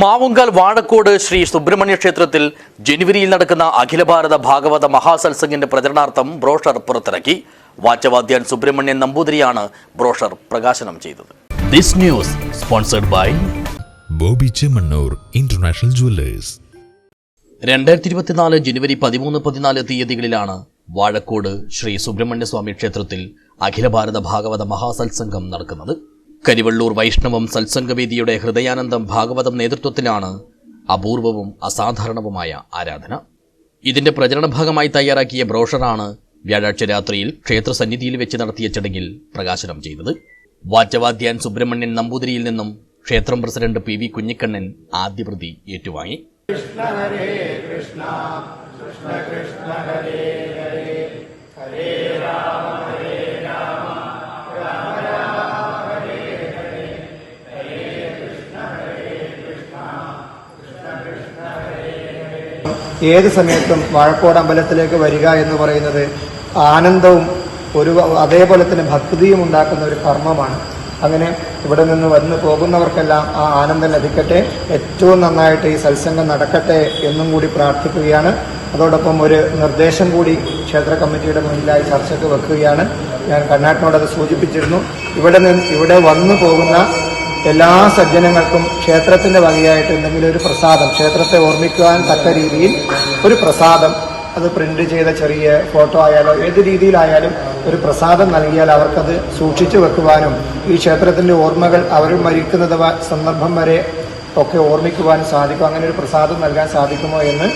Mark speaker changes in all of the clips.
Speaker 1: മാവുങ്കൽ വാഴക്കോട് ശ്രീ സുബ്രഹ്മണ്യ ക്ഷേത്രത്തിൽ ജനുവരിയിൽ നടക്കുന്ന അഖില ഭാരത ഭാഗവത മഹാസത്സംഗിന്റെ പ്രചരണാർത്ഥം ബ്രോഷർ പുറത്തിറക്കി. വാച്ചവാദ്യാൻ സുബ്രഹ്മണ്യൻ നമ്പൂതിരിയാണ് ബ്രോഷർ പ്രകാശനം ചെയ്തത്. This news sponsored by
Speaker 2: Bobby Chemmannur international jewellers.
Speaker 1: രണ്ടായിരത്തി ഇരുപത്തിനാല് ജനുവരി പതിമൂന്ന് പതിനാല് തീയതികളിലാണ് വാഴക്കോട് ശ്രീ സുബ്രഹ്മണ്യ സ്വാമി ക്ഷേത്രത്തിൽ അഖില ഭാരത ഭാഗവത മഹാസത്സംഗം നടക്കുന്നത്. കരിവള്ളൂർ വൈഷ്ണവം സത്സംഗവേദിയുടെ ഹൃദയാനന്ദം ഭാഗവതം നേതൃത്വത്തിലാണ് അപൂർവവും അസാധാരണവുമായ ആരാധന. ഇതിന്റെ പ്രചരണ ഭാഗമായി തയ്യാറാക്കിയ ബ്രോഷറാണ് വ്യാഴാഴ്ച രാത്രിയിൽ ക്ഷേത്ര സന്നിധിയിൽ വെച്ച് നടത്തിയ ചടങ്ങിൽ പ്രകാശനം ചെയ്തത്. വാറ്റവാദ്യാൻ സുബ്രഹ്മണ്യൻ നമ്പൂതിരിയിൽ നിന്നും ക്ഷേത്രം പ്രസിഡന്റ് പി വി കുഞ്ഞിക്കണ്ണൻ കൃഷ്ണ പ്രതി ഏറ്റുവാങ്ങി
Speaker 3: ഏത് സമയത്തും വാഴക്കോട് അമ്പലത്തിലേക്ക് വരിക എന്ന് പറയുന്നത് ആനന്ദവും ഒരു അതേപോലെ തന്നെ ഭക്തിയും ഉണ്ടാക്കുന്ന ഒരു കർമ്മമാണ്. അങ്ങനെ ഇവിടെ നിന്ന് വന്ന് പോകുന്നവർക്കെല്ലാം ആ ആനന്ദം ലഭിക്കട്ടെ. ഏറ്റവും നന്നായിട്ട് ഈ സത്സംഗം നടക്കട്ടെ എന്നും കൂടി പ്രാർത്ഥിക്കുകയാണ്. അതോടൊപ്പം ഒരു നിർദ്ദേശം കൂടി ക്ഷേത്ര കമ്മിറ്റിയുടെ മുന്നിലായി ചർച്ചയ്ക്ക് വെക്കുകയാണ്. ഞാൻ കണ്ണാട്ടിനോട് അത് സൂചിപ്പിച്ചിരുന്നു. ഇവിടെ നിന്ന് ഇവിടെ വന്നു പോകുന്ന എല്ലാ സജ്ജനങ്ങൾക്കും ക്ഷേത്രത്തിന്റെ വകയായിട്ട് എന്തെങ്കിലും ഒരു പ്രസാദം ക്ഷേത്രത്തെ ഓർമ്മിക്കുവാൻ തക്ക രീതിയിൽ ഒരു പ്രസാദം അത് പ്രിന്റ് ചെയ്ത ചെറിയ ഫോട്ടോ ആയാലോ ഏത് രീതിയിലായാലും ഒരു പ്രസാദം നൽകിയാൽ അവർക്കത് സൂക്ഷിച്ചു വെക്കുവാനും ഈ ക്ഷേത്രത്തിന്റെ ഓർമ്മകൾ അവർ മരിക്കുന്നത് സന്ദർഭം വരെ ഒക്കെ ഓർമ്മിക്കുവാനും സാധിക്കും. അങ്ങനെ ഒരു പ്രസാദം നൽകാൻ സാധിക്കുമോ എന്ന്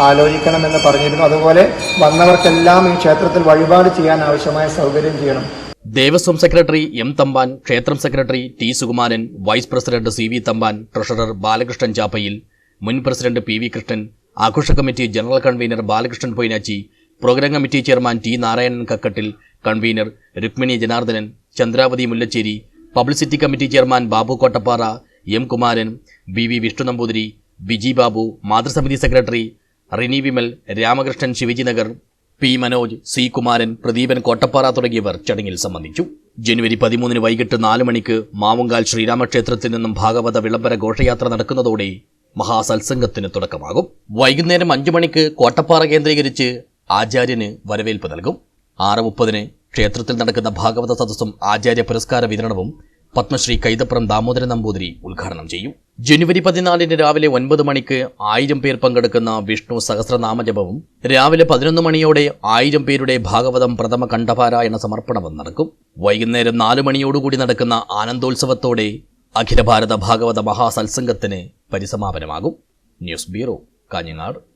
Speaker 3: ആലോചിക്കണമെന്ന് പറഞ്ഞിരുന്നു. അതുപോലെ വന്നവർക്കെല്ലാം ഈ ക്ഷേത്രത്തിൽ വഴിപാട് ചെയ്യാൻ ആവശ്യമായ സൗകര്യം ചെയ്യണം.
Speaker 1: ദേവസ്വം സെക്രട്ടറി എം തമ്പാൻ ക്ഷേത്രം secretary T Sukumaran vice president C V Thampan treasurer Balakrishnan ചാപ്പയിൽ മുൻ പ്രസിഡന്റ് പി വി കൃഷ്ണൻ ആഘോഷ committee general convener Balakrishnan Poinachi programme committee chairman T Narayanan Kakkattil convener Rukmini Janardanan Chandravathi Mullacheri publicity committee chairman Babu Kottappara M Kumaran B V Vishnu Namboothiri Biji Babu മാതൃസമിതി secretary Rini Vimal Ramakrishnan Shivaji Nagar P Manoj C Kumaran Pradeepan Kottappara തുടങ്ങിയവർ ചടങ്ങിൽ സംബന്ധിച്ചു. ജനുവരി പതിമൂന്നിന് വൈകിട്ട് നാല് മണിക്ക് മാവുങ്കാൽ ശ്രീരാമക്ഷേത്രത്തിൽ നിന്നും ഭാഗവത വിളംബര ഘോഷയാത്ര നടക്കുന്നതോടെ മഹാസത്സംഗത്തിന് തുടക്കമാകും. വൈകുന്നേരം അഞ്ചു മണിക്ക് കോട്ടപ്പാറ കേന്ദ്രീകരിച്ച് ആചാര്യന് വരവേൽപ്പ് നൽകും. ആറ് മുപ്പതിന് ക്ഷേത്രത്തിൽ നടക്കുന്ന ഭാഗവത സദസ്സും ആചാര്യ പുരസ്കാര വിതരണവും പത്മശ്രീ കൈതപ്രം ദാമോദരൻ നമ്പൂതിരി ഉദ്ഘാടനം ചെയ്യും. ജനുവരി പതിനാലിന് രാവിലെ ഒൻപത് മണിക്ക് ആയിരം പേർ പങ്കെടുക്കുന്ന വിഷ്ണു സഹസ്രനാമജപവും രാവിലെ പതിനൊന്ന് മണിയോടെ ആയിരം പേരുടെ ഭാഗവതം പ്രഥമ കണ്ഠപാരായണ സമർപ്പണവും നടക്കും. വൈകുന്നേരം നാല് മണിയോടുകൂടി നടക്കുന്ന ആനന്ദോത്സവത്തോടെ അഖിലഭാരത ഭാഗവത മഹാസത്സംഗത്തിന് പരിസമാപനമാകും. News bureau Kanhangad.